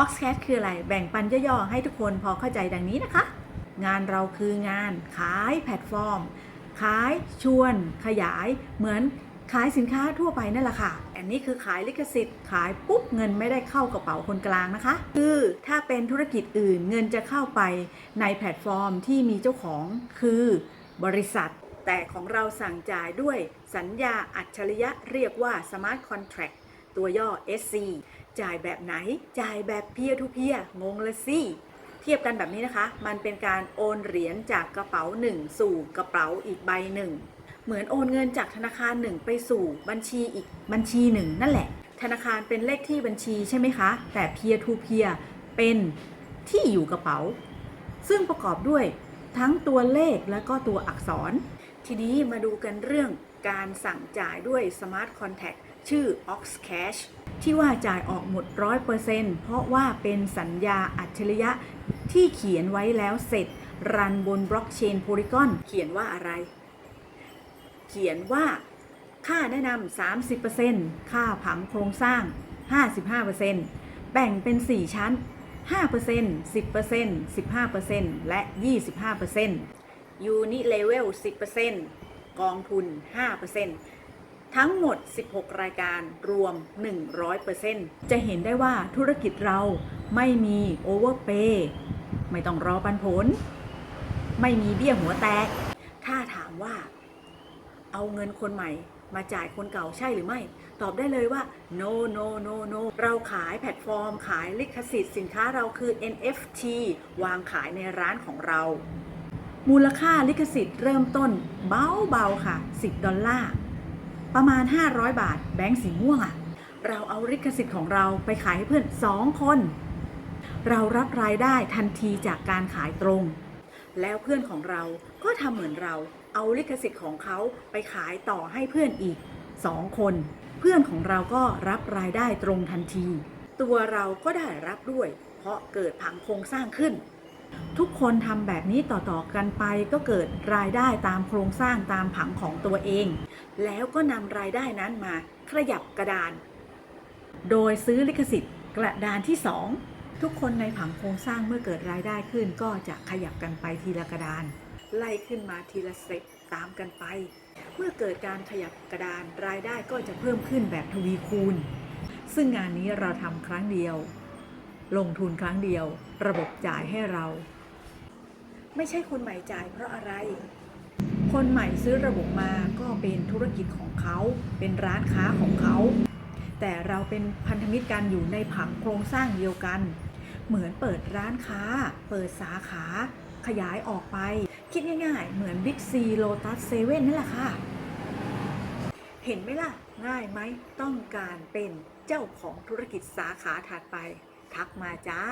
Oxcat คืออะไร แบ่งปันย่อๆ ให้ทุกคนพอเข้าใจดังนี้นะคะ งานเราคืองานขายแพลตฟอร์ม ขายชวน ขยาย เหมือนขายสินค้าทั่วไปนั่นแหละค่ะ อันนี้คือขายลิขสิทธิ์ ขายปุ๊บเงินไม่ได้เข้ากระเป๋าคนกลางนะคะ คือถ้าเป็นธุรกิจอื่นเงินจะเข้าไปในแพลตฟอร์มที่มีเจ้าของคือบริษัท แต่ของเราสั่งจ่ายด้วยสัญญาอัจฉริยะเรียกว่า Smart Contract ตัวย่อ SC จ่ายแบบไหน จ่ายแบบเพียร์ทูเพียงงละสิเทียบกันแบบนี้นะคะ มันเป็นการโอนเหรียญจากกระเป๋าหนึ่งสู่กระเป๋าอีกใบหนึ่ง เหมือนโอนเงินจากธนาคารหนึ่งไปสู่บัญชีอีกบัญชีหนึ่งนั่นแหละ ธนาคารเป็นเลขที่บัญชีใช่ไหมคะ แต่เพียร์ทูเพียเป็นที่อยู่กระเป๋า ซึ่งประกอบด้วยทั้งตัวเลขและก็ตัวอักษร ทีนี้มาดูกันเรื่องการสั่งจ่ายด้วย Smart Contact ชื่อ Oxcash ที่ว่าจ่ายออกหมด100%เปอร์เซ็นเพราะว่าเป็นสัญญาอัจฉริยะที่เขียนไว้แล้วเสร็จ รันบนบล็อกเชน Polygon เขียนว่าอะไร เขียนว่าค่าแนะนำ30%ค่าผังโครงสร้าง 55%แบ่งเป็น 4 ชั้น 5% 10% 15%และ 25% Unit Level 10%กองทุน 5% ทั้งหมด 16 รายการรวม 100%จะเห็นได้ว่าธุรกิจเราไม่มี Overpay ไม่ต้องรอปันผล ไม่มีเบี้ยหัวแตก ถ้าถามว่า เอาเงินคนใหม่มาจ่ายคนเก่าใช่หรือไม่ ตอบได้เลยว่า no no no no เราขายแพลตฟอร์ม ขายลิขสิทธิ์สินค้าเราคือ NFT วางขายในร้านของเรา มูลค่าลิขสิทธิ์เริ่มต้นเบาๆค่ะ 10 ดอลลาร์ ประมาณ 500 บาท แบงค์สีม่วงอะเราเอาลิขสิทธิ์ของเราไปขายให้เพื่อน 2 คน เรารับรายได้ทันทีจากการขายตรง แล้วเพื่อนของเราก็ทำเหมือนเราเอาลิขสิทธิ์ของเขาไปขายต่อให้เพื่อนอีก 2 คน เพื่อนของเราก็รับรายได้ตรงทันที ตัวเราก็ได้รับด้วย เพราะเกิดผังโครงสร้างขึ้น ทุกคนทำแบบนี้ต่อๆกันไปก็เกิดรายได้ตามโครงสร้างตามผังของตัวเอง แล้วก็นำรายได้นั้นมาขยับกระดาน โดยซื้อลิขสิทธิ์กระดานที่ 2 ทุกคนในผังโครงสร้างเมื่อเกิดรายได้ขึ้น ก็จะขยับกันไปทีละกระดาน ไล่ขึ้นมาทีละสเต็ปตามกันไป เมื่อเกิดการขยับกระดานรายได้ก็จะเพิ่มขึ้นแบบทวีคูณ ซึ่งงานนี้เราทำครั้งเดียว ลงทุนครั้งเดียว ระบบจ่ายให้เรา ไม่ใช่คนใหม่จ่ายเพราะอะไร คนใหม่ซื้อระบบมาก็เป็นธุรกิจของเขา เป็นร้านค้าของเขา แต่เราเป็นพันธมิตรกันอยู่ในผังโครงสร้างเดียวกัน เหมือนเปิดร้านค้า เปิดสาขา ขยายออกไป คิดง่ายๆ เหมือน Big C Lotus 7นั่นแหละค่ะ เห็นไหมล่ะ ง่ายไหมต้องการเป็นเจ้าของธุรกิจสาขาถัดไป ทักมาจ้า